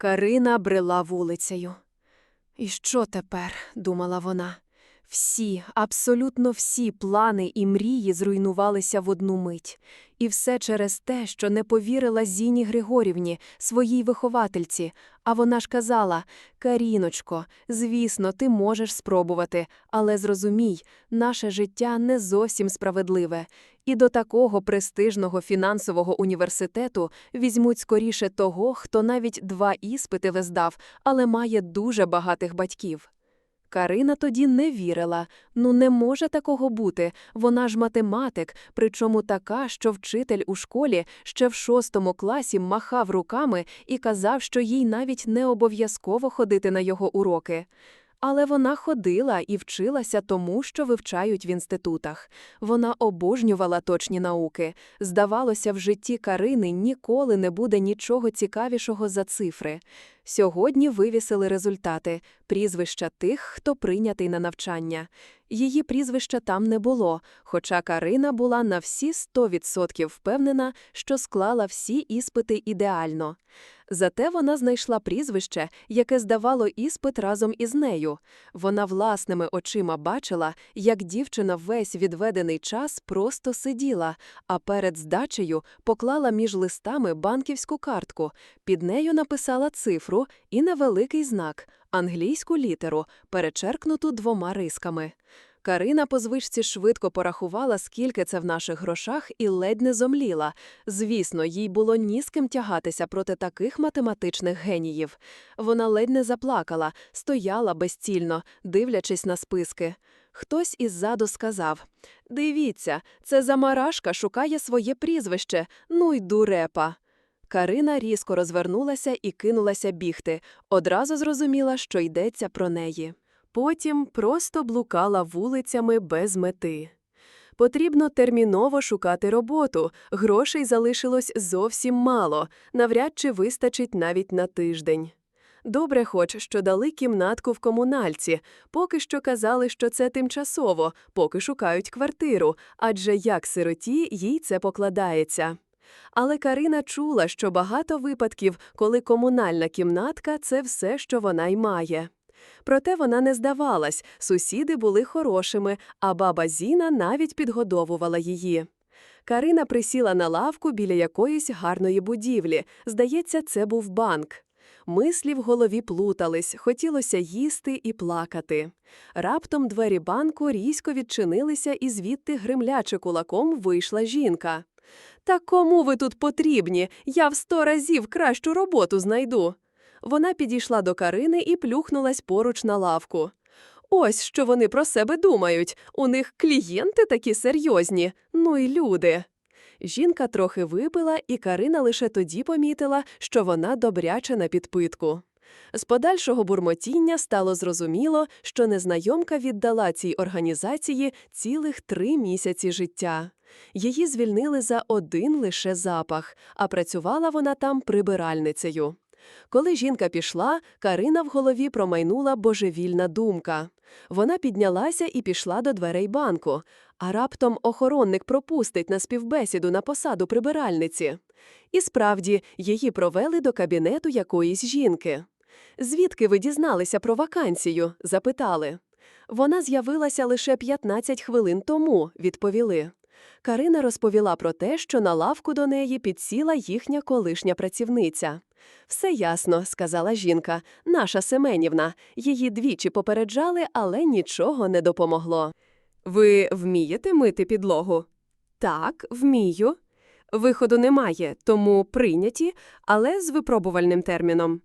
Карина брела вулицею. І що тепер? думала вона. Всі, абсолютно всі плани і мрії зруйнувалися в одну мить. І все через те, що не повірила Зіні Григорівні, своїй виховательці. А вона ж казала: Каріночко, звісно, ти можеш спробувати, але зрозумій, наше життя не зовсім справедливе. І до такого престижного фінансового університету візьмуть скоріше того, хто навіть два іспити виздав, але має дуже багатих батьків. Карина тоді не вірила. Ну не може такого бути. Вона ж математик, причому така, що вчитель у школі ще в шостому класі махав руками і казав, що їй навіть не обов'язково ходити на його уроки. Але вона ходила і вчилася тому, що вивчають в інститутах. Вона обожнювала точні науки. Здавалося, в житті Карини ніколи не буде нічого цікавішого за цифри. Сьогодні вивісили результати прізвища тих, хто прийнятий на навчання. Її прізвища там не було, хоча Карина була на всі 100% впевнена, що склала всі іспити ідеально. Зате вона знайшла прізвище, яке здавало іспит разом із нею. Вона власними очима бачила, як дівчина весь відведений час просто сиділа, а перед здачею поклала між листами банківську картку. Під нею написала цифру і невеликий знак англійську літеру, перечеркнуту двома рисками. Карина по звичці швидко порахувала, скільки це в наших грошах, і ледь не зомліла. Звісно, їй було ні з ким тягатися проти таких математичних геніїв. Вона ледь не заплакала, стояла безцільно, дивлячись на списки. Хтось іззаду сказав Дивіться, це замарашка шукає своє прізвище, ну й дурепа. Карина різко розвернулася і кинулася бігти, одразу зрозуміла, що йдеться про неї. Потім просто блукала вулицями без мети. Потрібно терміново шукати роботу, грошей залишилось зовсім мало, навряд чи вистачить навіть на тиждень. Добре хоч, що дали кімнатку в комунальці, поки що казали, що це тимчасово, поки шукають квартиру, адже як сироті їй це покладається. Але Карина чула, що багато випадків, коли комунальна кімнатка це все, що вона й має. Проте вона не здавалась, сусіди були хорошими, а баба Зіна навіть підгодовувала її. Карина присіла на лавку біля якоїсь гарної будівлі. Здається, це був банк. Мислі в голові плутались, хотілося їсти і плакати. Раптом двері банку різко відчинилися, і звідти гримлячи кулаком вийшла жінка. Та кому ви тут потрібні? Я в сто разів кращу роботу знайду. Вона підійшла до Карини і плюхнулась поруч на лавку. Ось що вони про себе думають. У них клієнти такі серйозні, ну й люди. Жінка трохи випила, і Карина лише тоді помітила, що вона добряче на підпитку. З подальшого бурмотіння стало зрозуміло, що незнайомка віддала цій організації цілих три місяці життя. Її звільнили за один лише запах, а працювала вона там прибиральницею. Коли жінка пішла, Карина в голові промайнула божевільна думка. Вона піднялася і пішла до дверей банку, а раптом охоронник пропустить на співбесіду на посаду прибиральниці. І справді її провели до кабінету якоїсь жінки. Звідки ви дізналися про вакансію? запитали. Вона з'явилася лише 15 хвилин тому, відповіли. Карина розповіла про те, що на лавку до неї підсіла їхня колишня працівниця. Все ясно, сказала жінка, наша Семенівна. Її двічі попереджали, але нічого не допомогло. Ви вмієте мити підлогу? Так, вмію. Виходу немає, тому прийняті, але з випробувальним терміном.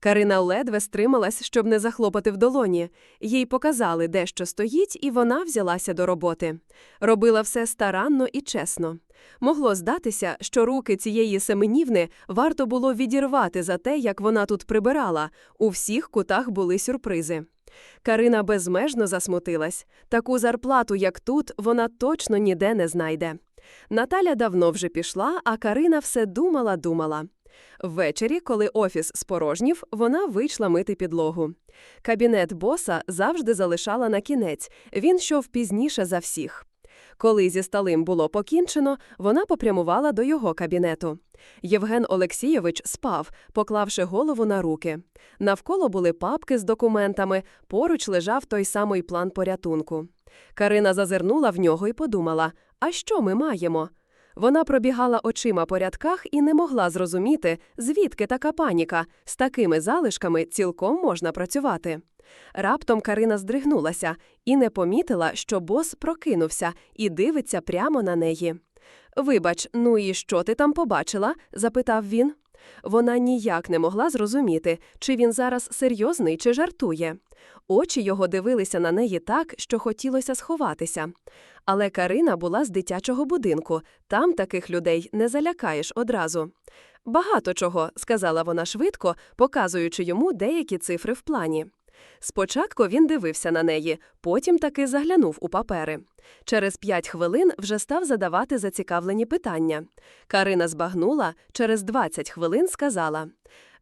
Карина ледве стрималась, щоб не захлопати в долоні. Їй показали, де що стоїть, і вона взялася до роботи. Робила все старанно і чесно. Могло здатися, що руки цієї семенівни варто було відірвати за те, як вона тут прибирала. У всіх кутах були сюрпризи. Карина безмежно засмутилась. Таку зарплату, як тут, вона точно ніде не знайде. Наталя давно вже пішла, а Карина все думала, думала. Ввечері, коли офіс спорожнів, вона вийшла мити підлогу. Кабінет боса завжди залишала на кінець, він йшов пізніше за всіх. Коли зі сталим було покінчено, вона попрямувала до його кабінету. Євген Олексійович спав, поклавши голову на руки. Навколо були папки з документами, поруч лежав той самий план порятунку. Карина зазирнула в нього і подумала: а що ми маємо? Вона пробігала очима по рядках і не могла зрозуміти, звідки така паніка. З такими залишками цілком можна працювати. Раптом Карина здригнулася і не помітила, що бос прокинувся і дивиться прямо на неї. Вибач, ну і що ти там побачила? запитав він. Вона ніяк не могла зрозуміти, чи він зараз серйозний чи жартує. Очі його дивилися на неї так, що хотілося сховатися. Але Карина була з дитячого будинку, там таких людей не залякаєш одразу. Багато чого, сказала вона швидко, показуючи йому деякі цифри в плані. Спочатку він дивився на неї, потім таки заглянув у папери. Через п'ять хвилин вже став задавати зацікавлені питання. Карина збагнула, через 20 хвилин сказала: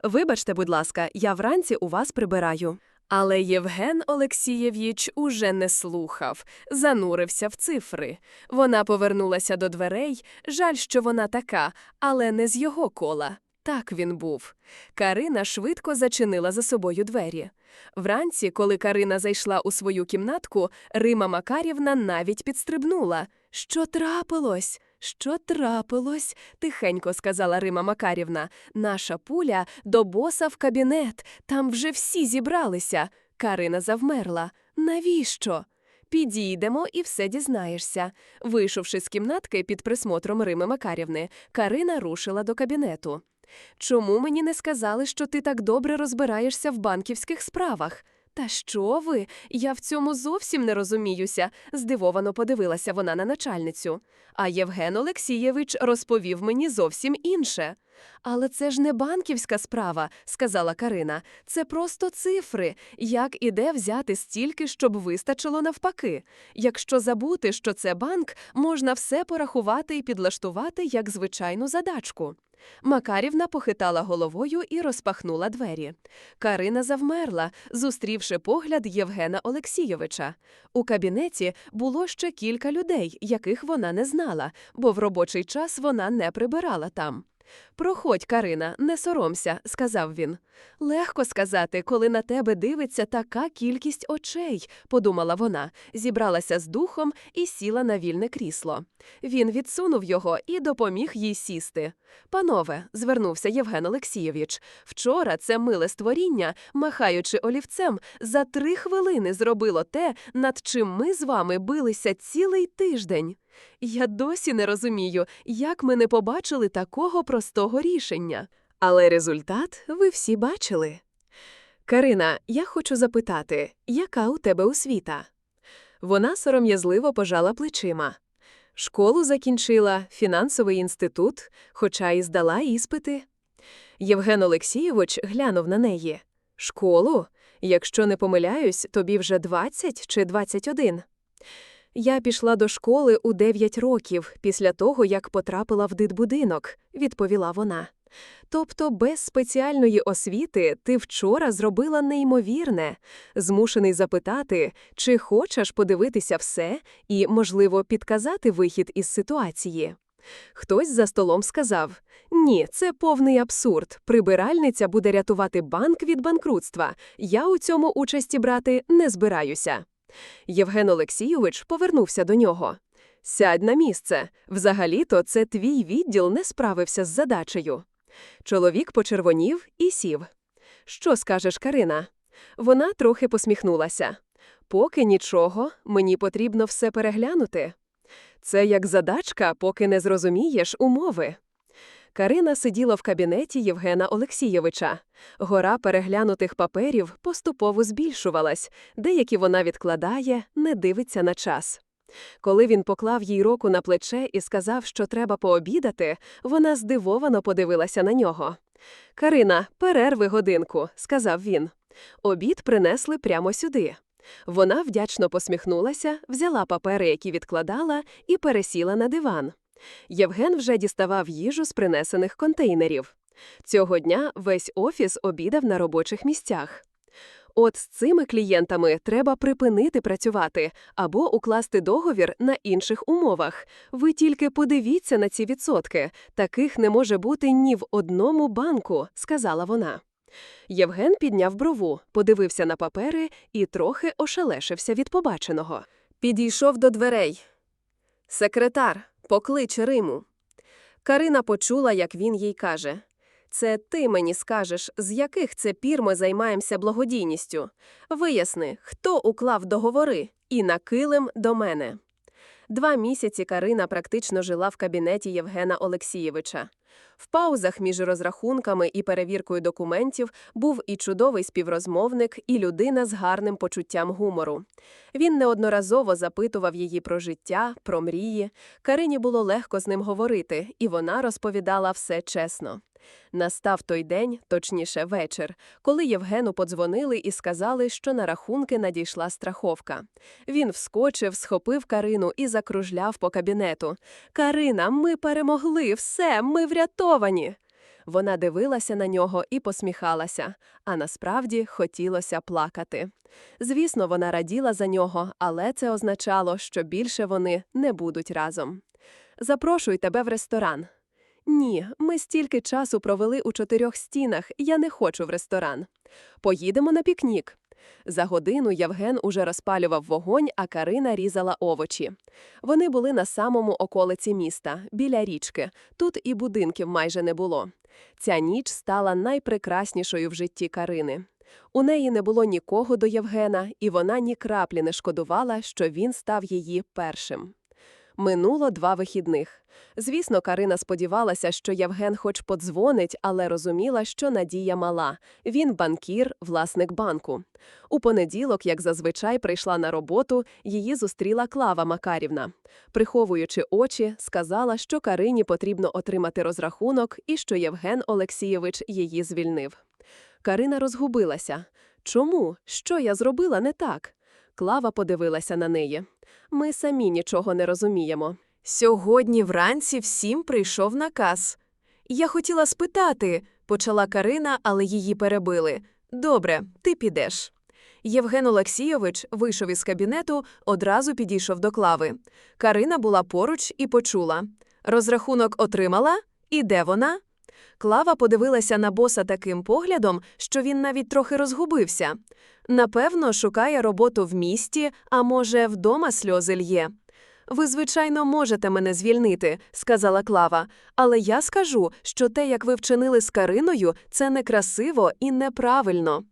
Вибачте, будь ласка, я вранці у вас прибираю. Але Євген Олексієвіч уже не слухав, занурився в цифри. Вона повернулася до дверей. Жаль, що вона така, але не з його кола. Так він був. Карина швидко зачинила за собою двері. Вранці, коли Карина зайшла у свою кімнатку, Рима Макарівна навіть підстрибнула. Що трапилось? Що трапилось? тихенько сказала Рима Макарівна. Наша пуля до боса в кабінет. Там вже всі зібралися. Карина завмерла. Навіщо? Підійдемо і все дізнаєшся. Вийшовши з кімнатки під присмотром Рими Макарівни, Карина рушила до кабінету. Чому мені не сказали, що ти так добре розбираєшся в банківських справах? Та що ви? Я в цьому зовсім не розуміюся, здивовано подивилася вона на начальницю. А Євген Олексійович розповів мені зовсім інше. Але це ж не банківська справа, сказала Карина. Це просто цифри. Як і де взяти стільки, щоб вистачило навпаки. Якщо забути, що це банк, можна все порахувати і підлаштувати як звичайну задачку. Макарівна похитала головою і розпахнула двері. Карина завмерла, зустрівши погляд Євгена Олексійовича. У кабінеті було ще кілька людей, яких вона не знала, бо в робочий час вона не прибирала там. Проходь, Карина, не соромся, сказав він. Легко сказати, коли на тебе дивиться така кількість очей, подумала вона, зібралася з духом і сіла на вільне крісло. Він відсунув його і допоміг їй сісти. Панове, звернувся Євген Олексійович, вчора це миле створіння, махаючи олівцем, за три хвилини зробило те, над чим ми з вами билися цілий тиждень. Я досі не розумію, як ми не побачили такого простого рішення. Але результат ви всі бачили. Карина, я хочу запитати, яка у тебе освіта? Вона сором'язливо пожала плечима. Школу закінчила, фінансовий інститут, хоча і здала іспити. Євген Олексійович глянув на неї. Школу? Якщо не помиляюсь, тобі вже 20 чи 21. Я пішла до школи у 9 років після того, як потрапила в дитбудинок, відповіла вона. Тобто, без спеціальної освіти ти вчора зробила неймовірне, змушений запитати, чи хочеш подивитися все і, можливо, підказати вихід із ситуації. Хтось за столом сказав: Ні, це повний абсурд. Прибиральниця буде рятувати банк від банкрутства. Я у цьому участі брати не збираюся. Євген Олексійович повернувся до нього. Сядь на місце. Взагалі-то це твій відділ не справився з задачею. Чоловік почервонів і сів. Що скажеш, Карина? Вона трохи посміхнулася. Поки нічого, мені потрібно все переглянути. Це як задачка, поки не зрозумієш умови. Карина сиділа в кабінеті Євгена Олексійовича. Гора переглянутих паперів поступово збільшувалась, деякі вона відкладає, не дивиться на час. Коли він поклав їй руку на плече і сказав, що треба пообідати, вона здивовано подивилася на нього. Карина, перерви годинку, сказав він. Обід принесли прямо сюди. Вона вдячно посміхнулася, взяла папери, які відкладала, і пересіла на диван. Євген вже діставав їжу з принесених контейнерів. Цього дня весь офіс обідав на робочих місцях. От з цими клієнтами треба припинити працювати або укласти договір на інших умовах. Ви тільки подивіться на ці відсотки. Таких не може бути ні в одному банку, сказала вона. Євген підняв брову, подивився на папери і трохи ошелешився від побаченого. Підійшов до дверей. Секретар, поклич Риму. Карина почула, як він їй каже. Це ти мені скажеш, з яких це пір ми займаємося благодійністю. Виясни, хто уклав договори, і на килим до мене. Два місяці Карина практично жила в кабінеті Євгена Олексійовича. В паузах між розрахунками і перевіркою документів був і чудовий співрозмовник, і людина з гарним почуттям гумору. Він неодноразово запитував її про життя, про мрії. Карині було легко з ним говорити, і вона розповідала все чесно. Настав той день, точніше вечір, коли Євгену подзвонили і сказали, що на рахунки надійшла страховка. Він вскочив, схопив Карину і закружляв по кабінету. Карина, ми перемогли, все, ми врятовані. Вона дивилася на нього і посміхалася, а насправді хотілося плакати. Звісно, вона раділа за нього, але це означало, що більше вони не будуть разом. Запрошую тебе в ресторан. Ні, ми стільки часу провели у чотирьох стінах, я не хочу в ресторан. Поїдемо на пікнік. За годину Євген уже розпалював вогонь, а Карина різала овочі. Вони були на самому околиці міста, біля річки. Тут і будинків майже не було. Ця ніч стала найпрекраснішою в житті Карини. У неї не було нікого до Євгена, і вона ні краплі не шкодувала, що він став її першим. Минуло два вихідних. Звісно, Карина сподівалася, що Євген хоч подзвонить, але розуміла, що надія мала. Він банкір, власник банку. У понеділок, як зазвичай, прийшла на роботу, її зустріла Клава Макарівна. Приховуючи очі, сказала, що Карині потрібно отримати розрахунок і що Євген Олексійович її звільнив. Карина розгубилася. Чому? Що я зробила не так? Клава подивилася на неї. Ми самі нічого не розуміємо. Сьогодні вранці всім прийшов наказ. Я хотіла спитати, почала Карина, але її перебили. Добре, ти підеш. Євген Олексійович вийшов із кабінету, одразу підійшов до клави. Карина була поруч і почула. Розрахунок отримала? І де вона? Клава подивилася на боса таким поглядом, що він навіть трохи розгубився. Напевно, шукає роботу в місті, а може, вдома сльози лє. Ви, звичайно, можете мене звільнити, сказала Клава, але я скажу, що те, як ви вчинили з Кариною, це некрасиво і неправильно.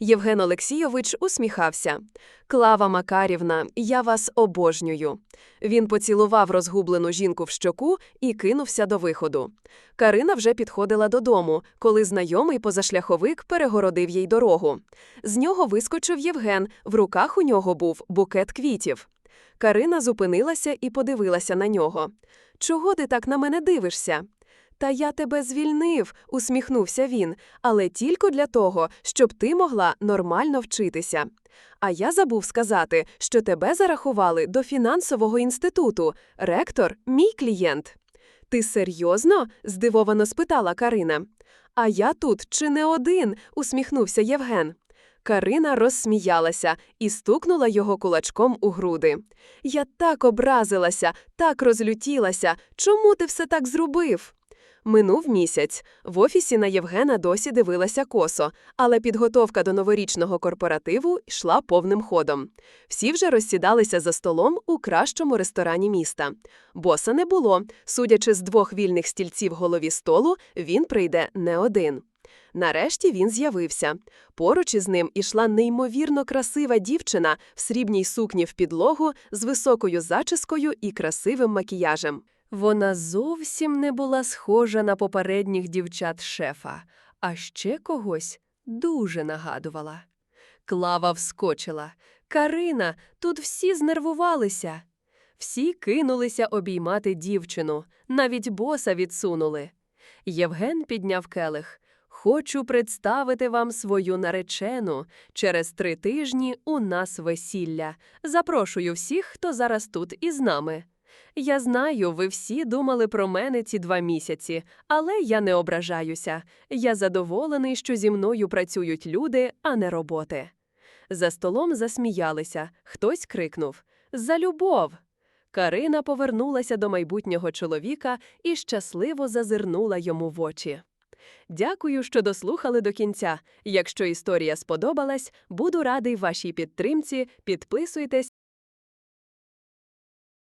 Євген Олексійович усміхався. Клава Макарівна, я вас обожнюю. Він поцілував розгублену жінку в щоку і кинувся до виходу. Карина вже підходила додому, коли знайомий позашляховик перегородив їй дорогу. З нього вискочив Євген, в руках у нього був букет квітів. Карина зупинилася і подивилася на нього. Чого ти так на мене дивишся? Та я тебе звільнив, усміхнувся він, але тільки для того, щоб ти могла нормально вчитися. А я забув сказати, що тебе зарахували до фінансового інституту. Ректор, мій клієнт. Ти серйозно? здивовано спитала Карина. А я тут чи не один? усміхнувся Євген. Карина розсміялася і стукнула його кулачком у груди. Я так образилася, так розлютілася. Чому ти все так зробив? Минув місяць. В офісі на Євгена досі дивилася косо, але підготовка до новорічного корпоративу йшла повним ходом. Всі вже розсідалися за столом у кращому ресторані міста. Боса не було. Судячи з двох вільних стільців голові столу, він прийде не один. Нарешті він з'явився. Поруч із ним ішла неймовірно красива дівчина в срібній сукні в підлогу з високою зачіскою і красивим макіяжем. Вона зовсім не була схожа на попередніх дівчат шефа, а ще когось дуже нагадувала. Клава вскочила. Карина, тут всі знервувалися. Всі кинулися обіймати дівчину, навіть боса відсунули. Євген підняв келих. Хочу представити вам свою наречену. Через три тижні у нас весілля. Запрошую всіх, хто зараз тут із нами. Я знаю, ви всі думали про мене ці два місяці, але я не ображаюся. Я задоволений, що зі мною працюють люди, а не роботи. За столом засміялися, хтось крикнув За любов. Карина повернулася до майбутнього чоловіка і щасливо зазирнула йому в очі. Дякую, що дослухали до кінця. Якщо історія сподобалась, буду радий вашій підтримці. Підписуйтесь